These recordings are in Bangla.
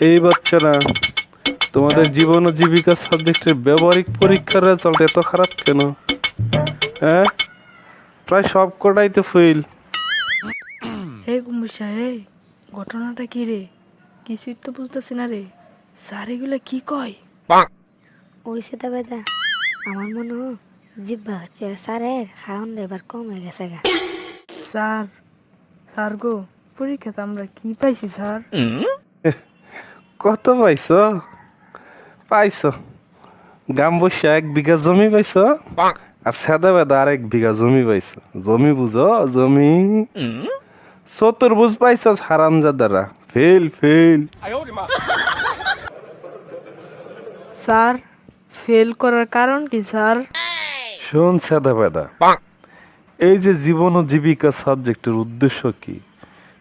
এই বাচ্চারা তোমাদের জীবন ও জীবিকা সাবজেক্টের ব্যবহারিক পরীক্ষার রেজাল্ট এত খারাপ কেন? হ্যাঁ? প্রায় সব কটাই তো ফেল হে কুমুসা হে ঘটনাটা কি রে? কিছুই তো বুঝতেছি না রে। স্যার এগুলা কি কয়? ওই সেটা বেদা আমার মনে হয় জিব্বা হচ্ছে স্যারের খাওয়ান এবার কমে গেছে গা। স্যার স্যার গো পরীক্ষাতে আমরা কি পাইছি স্যার? কত পাইছ? পাইছ। গাম বসে এক বিঘা জমি পাইছ? আর সাদা বেদা আর এক বিঘা জমি পাইছ। জমি বুঝো জমি চতুর্ভুজ পাইছ হারাম যাদারা ফেল ফেল। স্যার ফেল করার কারণ কি স্যার? শোন সাদা বেদা। এই যে জীবন ও জীবিকা সাবজেক্টের উদ্দেশ্য কি?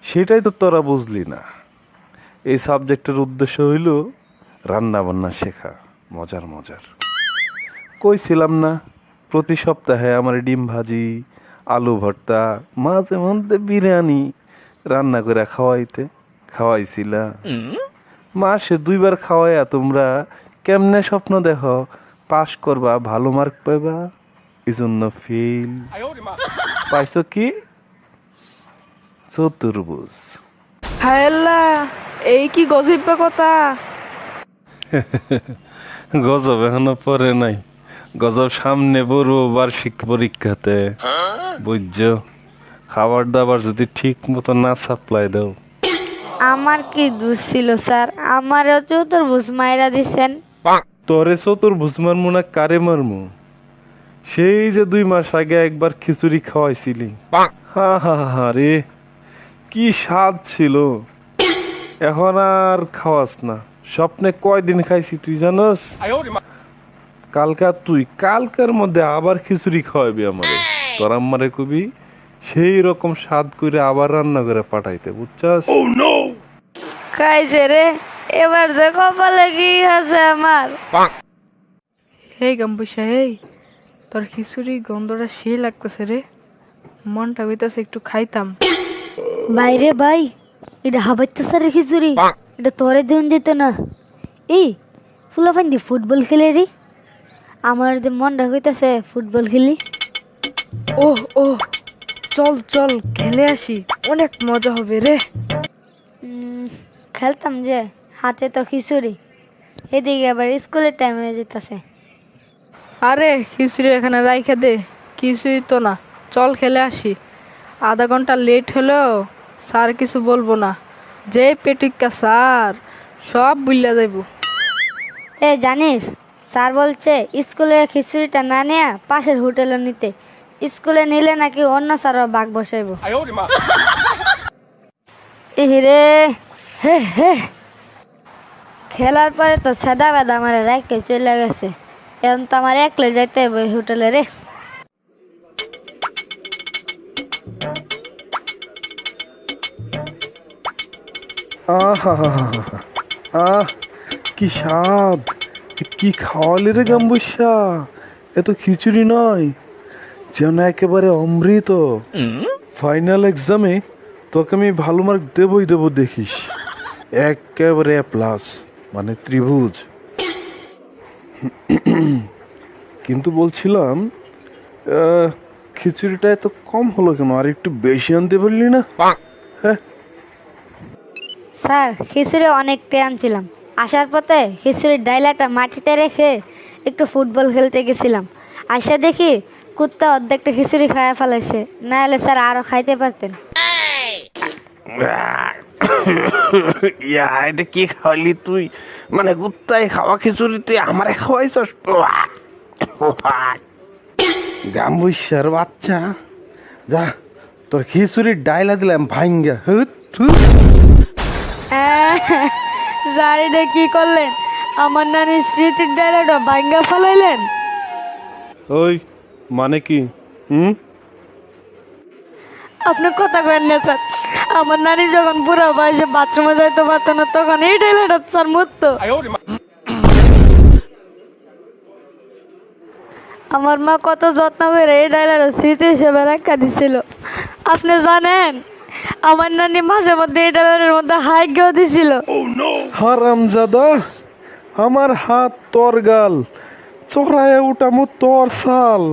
সেটাই তো তোরা বুঝলি না। এই সাবজেক্টের উদ্দেশ্য হইল রান্না বান্না শেখা, মজার মজার। কইছিলাম না, প্রতি সপ্তাহে আমার ডিম ভাজি, আলু ভর্তা, মাঝে মধ্যে বিরিয়ানি রান্না করে খাওয়াইতে। খাওয়াইছিলা মাসে দুইবার খাওয়াইয়া তোমরা কেমনে স্বপ্ন দেখো? পাশ করবা, ভালো মার্ক পাইবা এই জন্য ফেল পাইছো কি? চতুর্ভুজ। হায় এই কি গজিব্য কথা? গজব এখনও পরে নাই। গজব সামনে বড় বার্ষিক পরীক্ষাতে। বুঝছ? খাবার দাবার যদি ঠিক মতো না সাপ্লাই দাও। আমার কি দোষ ছিল স্যার? আমারও চতুর্ভুজ মাইরা দিছেন। তোরে চতুর্ভুজ মারমু না কারে মারমু? সেই যে দুই মাস আগে একবার খিচুড়ি খাওয়াইছিলি। হা হা হা রে। কি স্বাদ ছিল। এখন আর খাওয়াস না। স্বপ্নে কয়দিন খাইছি তুই জানোস? কালকা তুই কালকার মধ্যে আবার খিচুড়ি খাওয়াবি আমারে। তোর আম্মারে কবি সেই রকম স্বাদ করে আবার রান্না করে পাঠাইতে বুঝছাস? খাইছে রে। এবার যে কপালে কি আছে আমার? হে গাম্বুসা এই তোর খিচুড়ির গন্ধটা সেই লাগতেছে রে। মনটা হইতাছে একটু খাইতাম। বাইরে ভাই এটা হাবাইতে স্যার খিচুড়ি। এটা তোরে দিন দিত না। এই ফুলা পান্দি ফুটবল খেলে রে। আমার যে মনটা হইতাছে ফুটবল খেলি। ও ও চল চল খেলে আসি। অনেক মজা হবে রে। খেলতাম যে হাতে তো খিচুড়ি। এদিকে আবার স্কুলের টাইম হয়ে যেতেছে আরে খিচুড়ি এখানে রাইখে দে। কিছুই তো না। চল খেলে আসি। আধা ঘণ্টা লেট হলেও স্যার কিছু বলব না। যে পেটিকা স্যার সব বুঝলা যাইব। এ জানিস স্যার বলছে স্কুলের খিচুড়িটা না নেয়া পাশের হোটেলে নিতে। স্কুলে নিলে নাকি অন্য স্যারও বাঘ বসাইব। রে হে হে। খেলার পরে তো সাদা বেদা আমার রাইকে চলে গেছে। এখন তো আমার একলে যাইতে হবে হোটেলে রে। আহা আহ কি স্বাদ। এ কি খাওয়ালি রে গাম্বুসা? এত খিচুড়ি নয়। যেন একেবারে অমৃত। ফাইনাল এক্সামে তোকে আমি ভালো মার্ক দেবই দেবো দেখিস। একেবারে প্লাস মানে ত্রিভুজ। কিন্তু বলছিলাম খিচুড়িটা এত কম হলো কেন? আর একটু বেশি আনতে পারলি না? হ্যাঁ? স্যার খিচুড়ি অনেকটা আনছিলাম। আসার পথে খিচুড়ির ডাইলাটা মাটিতে রেখে একটু ফুটবল খেলতে গেছিলাম। আসে দেখি কুত্তা অর্ধেকটা খিচুড়ি খাওয়া ফেলাইছে। না হলে স্যার আরও খাইতে পারতেন। ইয়া এটা কি খাওয়ালি তুই? মানে কুত্তায় খাওয়া খিচুড়ি তুই আমারে খাওয়াইছস? গাম্বুসার বাচ্চা যা তোর খিচুড়ির ডাইলা দিলাম ভাঙ্গা হুত, হুত। জানিটা কি করলেন? আমার নানির স্মৃতির ডাইলাটা ভাঙ্গা ফেলাইলেন। ওই মানে কি? হুম? আপনি কথা কেন না স্যার। আমার নানি যখন বুড়া বয়সে বাথরুমে যাইতে পারতো না তখন এই ডাইলাটা স্যার মরতো। আমার মা কত যত্ন করে এই ডাইলাটা স্মৃতি হিসেবে রাখা দিছিল। আপনি জানেন আমার নানি মাঝে মধ্যে এই ধরনের মধ্যে হাইগেও দিছিল। হারামজাদা আমার হাত তোর গাল চড়ায় উঠামো তোর সাল।